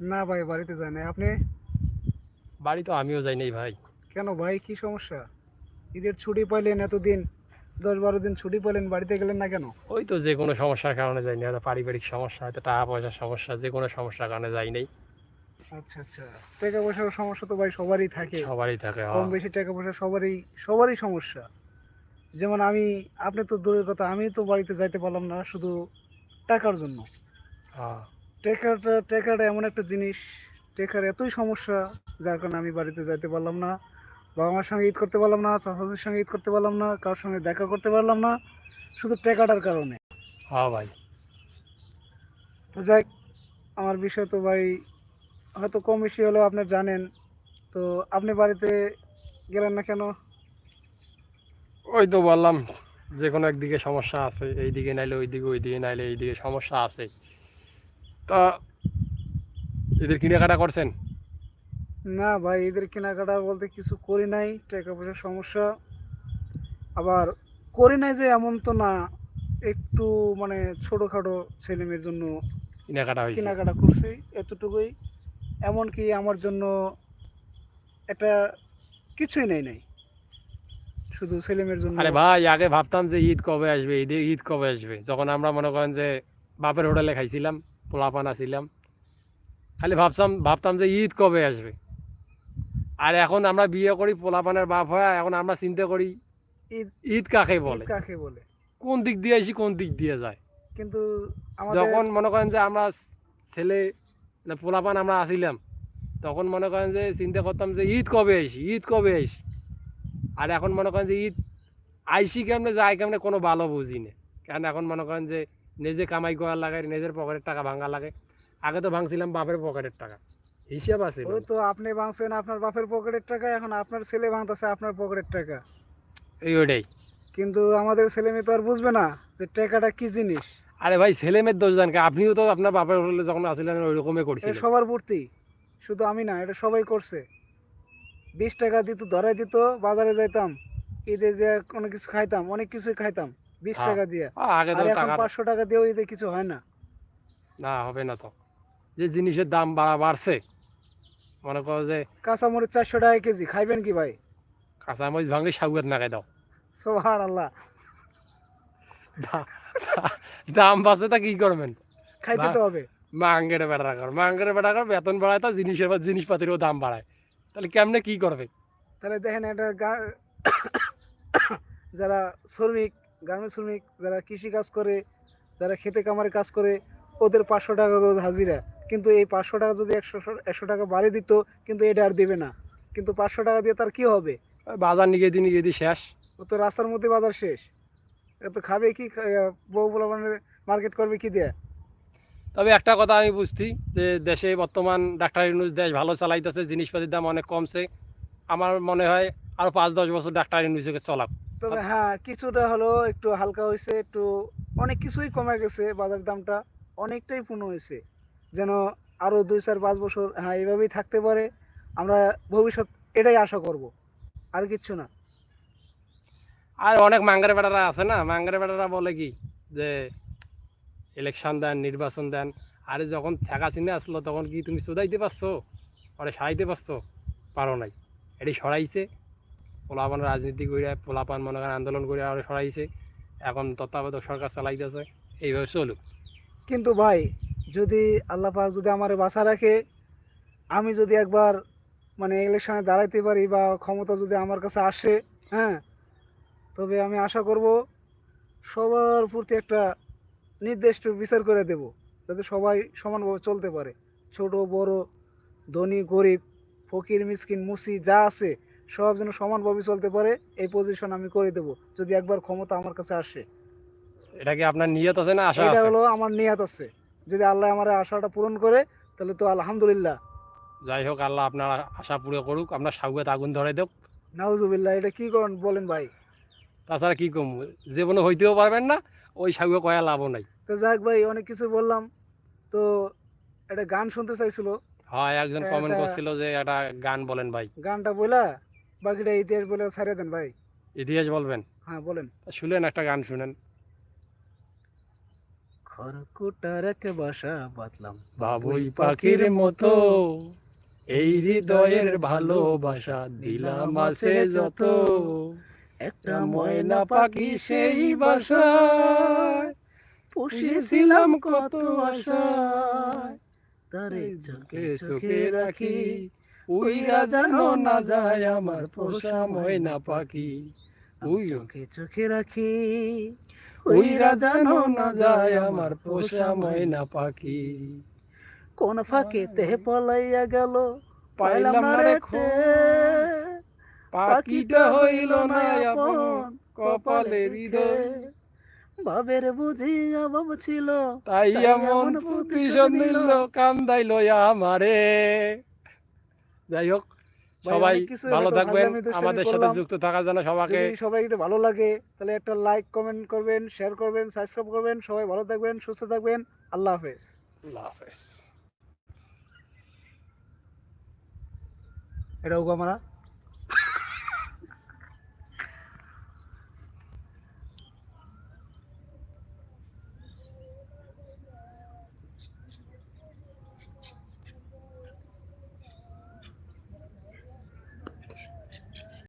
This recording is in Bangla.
না ভাই বাড়িতে যায় না আপনি? বাড়ি তো আমিও যাই নাই ভাই। কেন ভাই কি সমস্যা? ঈদের ছুটি পাইলেন এতদিন দশ বারো দিন ছুটি পেলেন বাড়িতে গেলেন না কেন? ওই তো যে কোনো সমস্যার কারণে যাই না পারিবারিক সমস্যা হয়তো টাকা পয়সার সমস্যা যে কোনো সমস্যার কারণে যাই নাই। আচ্ছা আচ্ছা। টাকা পয়সার সমস্যা তো ভাই সবারই থাকে। সবারই থাকে কম হ্যাঁ। বেশি টাকা পয়সা সবারই সবারই সমস্যা। যেমন আমি আপনি তো দূরের কথা আমি তো বাড়িতে যাইতে পারলাম না শুধু টাকার জন্য। হ্যাঁ। টেকারটা টেকাটা এমন একটা জিনিস। টেকার এতই সমস্যা যার কারণে আমি বাড়িতে যাইতে পারলাম না। বাবা মার সঙ্গে ঈদ করতে পারলাম না চাচাদের সঙ্গে ঈদ করতে পারলাম না কারোর সঙ্গে দেখা করতে পারলাম না শুধু টেকাটার কারণে। হ্যাঁ ভাই। তো যাই আমার বিষয় তো ভাই হয়তো কম বেশি হলেও আপনি জানেন। তো আপনি বাড়িতে গেলেন না কেন? ওই তো বললাম যে কোনো একদিকে সমস্যা আছে এইদিকে নাইলে ওইদিকে ওইদিকে নাইলে এইদিকে সমস্যা আছে। তা এদের কেনাকাটা করছেন? না ভাই এদের কেনাকাটা বলতে কিছু করি নাই টাকা পয়সার সমস্যা। আবার করি নাই যে এমন তো না একটু মানে ছোটোখাটো ছেলে মেয়ের জন্য কেনাকাটা হয়েছে। কেনাকাটা করছি এতটুকুই। এমনকি আমার জন্য একটা কিছুই নেই নাই। শুধু ছেলে মেয়ের জন্য আরে ভাই আগে ভাবতাম যে ঈদ কবে আসবে ঈদে ঈদ কবে আসবে? যখন আমরা মনে করেন যে বাপের হোটেলে খাইছিলাম পোলাপান আসিলাম খালি ভাবতাম ভাবতাম যে ঈদ কবে আসবে। আর এখন আমরা বিয়ে করি পোলাপানের বাপ হয় এখন আমরা চিন্তা করি ঈদ ঈদ কাকে বলে? কাকে বলে? কোন দিক দিয়ে আসি কোন দিক দিয়ে যায়? কিন্তু যখন মনে করেন যে আমরা ছেলে পোলাপান আমরা আসিলাম তখন মনে করেন যে চিন্তা করতাম যে ঈদ কবে আইসি ঈদ কবে আইসি আর এখন মনে করেন যে ঈদ আইসি কেমনে যায় কেমনে কোনো ভালো বুঝি না। কারণ এখন মনে করেন যে নিজে কামাই করার লাগে নিজের পকেটের টাকা ভাঙা লাগে। আগে তো ভাঙছিলাম বাপের পকেটের টাকা। হিসাব আছে ওই তো আপনি ভাঙছেন আপনার বাপের পকেটের টাকা এখন আপনার ছেলে ভাঙতেছে আপনার পকেটের টাকা। এই ওটাই কিন্তু আমাদের ছেলে মেয়ে তো আর বুঝবে না যে টাকাটা কি জিনিস। আরে ভাই ছেলে মেয়ের দোষ জানকে আপনিও তো আপনার বাপের হোটেলে যখন আসছিলেন ওই রকমই করছিলেন। সবার ভর্তি। শুধু আমি না এটা সবাই করছে। বিশ টাকা দিত ধরাই দিত বাজারে যাইতাম ঈদে যে অনেক কিছু খাইতাম অনেক কিছুই খাইতাম। বিশ হ্যাঁ। টাকা দিয়ে। আগে তো টাকা পাঁচশো টাকা দিয়েও ঈদে কিছু হয় না। না হবে না তো। যে জিনিসের দাম বাড়ছে মনে করো যে কাঁচামরিচ চারশো টাকা কেজি খাইবেন কি ভাই? কাঁচামরিচ ভাঙলে সাগুয়াত না দাও। সোহার আল্লাহ দাম বাড়ছে তা কি করবেন? খাইতে তো হবে। মাঙ্গের বেড়া কর মাঙ্গের বেড়া কর বেতন বাড়ায় তা জিনিসের বা জিনিসপাতিরও দাম বাড়ায়। তাহলে কেমনে কি করবে? তাহলে দেখেন গা- যারা শ্রমিক গার্মেন্টস শ্রমিক যারা কৃষি কাজ করে যারা খেতে কামারে কাজ করে ওদের পাঁচশো টাকা রোজ হাজিরা। কিন্তু এই পাঁচশো টাকা যদি একশো একশো টাকা বাড়িয়ে দিত কিন্তু এটা আর দেবে না। কিন্তু পাঁচশো টাকা দিয়ে তার কি হবে? বাজার নিয়ে দিয়ে নিয়ে দিয়ে শেষ। ও তো রাস্তার মধ্যে বাজার শেষ। এ তো খাবে কি বউ বলা মানে মার্কেট করবে কি দিয়ে? তবে একটা কথা আমি বুঝছি যে দেশে বর্তমান ডাক্তার ইউনুস দেশ ভালো চালাইতেছে জিনিসপাতির দাম অনেক কমছে। আমার মনে হয় আরও পাঁচ দশ বছর ডাক্তার ইউনুসকে চলাক। তবে হ্যাঁ কিছুটা হলো একটু হালকা হয়েছে একটু অনেক কিছুই কমে গেছে বাজার দামটা অনেকটাই পূর্ণ হয়েছে। যেন আরও দুই চার পাঁচ বছর হ্যাঁ এইভাবেই থাকতে পারে আমরা ভবিষ্যৎ এটাই আশা করব আর কিচ্ছু না। আর অনেক মাঙ্গারে বেটারা আছে না মাঙ্গারে বেটারা বলে কি যে ইলেকশন দেন নির্বাচন দেন। আরে যখন ছেঁকা চিনে আসলো তখন কি তুমি চোদাইতে পারছ? পরে সারাইতে পারছ? পারো নাই। এটি সরাইছে। পোলাপান রাজনীতি করে পোলাপান মনে করেন আন্দোলন করে আরও সরাইছে। এখন তত্ত্বাবধায়ক সরকার চালাইতেছে। এইভাবে চলুক। কিন্তু ভাই, যদি আল্লাহ পাক যদি আমার বাসা রাখে, আমি যদি একবার মানে ইলেকশনে দাঁড়াইতে পারি বা ক্ষমতা যদি আমার কাছে আসে হ্যাঁ তবে আমি আশা করব সবার প্রতি একটা নির্দিষ্ট বিচার করে দেব, যাতে সবাই সমানভাবে চলতে পারে। ছোট, বড়, ধনী, গরিব, ফকির, মিসকিন, মুসি, যা আছে সব যেন সমানভাবে চলতে পারে এই পজিশন আমি করে দেব। যদি একবার ক্ষমতা আমার কাছে আসে। এটা কি আপনার নিয়ত আছে না আশা এটা হলো আমার নিয়াত আছে। যদি আল্লাহ আমার আশাটা পূরণ করে তাহলে তো আলহামদুলিল্লাহ। যাই হোক আল্লাহ আপনার আশা পুরো করুক আপনার সাগুয়াত আগুন ধরে দেব। নাউজুবিল্লাহ এটা কি করেন বলেন ভাই? তাছাড়া কি কম জীবনে হইতেও পারবেন না ওই সাগুয়া কয়া লাভও নাই। তো যাক ভাই অনেক কিছু বললাম। তো একটা গান শুনতে চাইছিল। হয় একজন কমেন্ট করছিল যে একটা গান বলেন ভাই। গানটা বলা বাকিটা ইতিহাস বলে ছাড়িয়ে দেন ভাই। ইতিহাস বলবেন? হ্যাঁ বলেন। শুনেন একটা গান শুনেন। খড়কুটার এক বাসা বাঁধলাম। বাবুই পাখির মতো। এই হৃদয়ের ভালোবাসা দিলাম আছে যত। একটা ময়না পাখি সেই বাসায়। পুষেছিলাম কত আশায়। তারে চোখে চোখে রাখি। উইরা জানো না যায় আমার পোষা ময়না পাখি। উই চোখে চোখে রাখি। উইরা জানো না যায় আমার পোষা ময়না পাখি। কোন ফাঁকেতে পলাইয়া গেল পাইলাম না রে। পাখিটা হইল না আপন কপালের হৃদয়। বাবের বুঝিয়া বাব ছিল তাই এমন প্রতিশোধ নিল। কান্দাইল আমারে। যাই হোক সবাই ভালো থাকবেন আমাদের সাথে যুক্ত থাকার জন্য সবাইকে সবাই একটু ভালো লাগে তাহলে একটা লাইক কমেন্ট করবেন শেয়ার করবেন সাবস্ক্রাইব করবেন। সবাই ভালো থাকবেন সুস্থ থাকবেন। আল্লাহ হাফেজ। আল্লাহ হাফেজ। এটা হোক আমরা।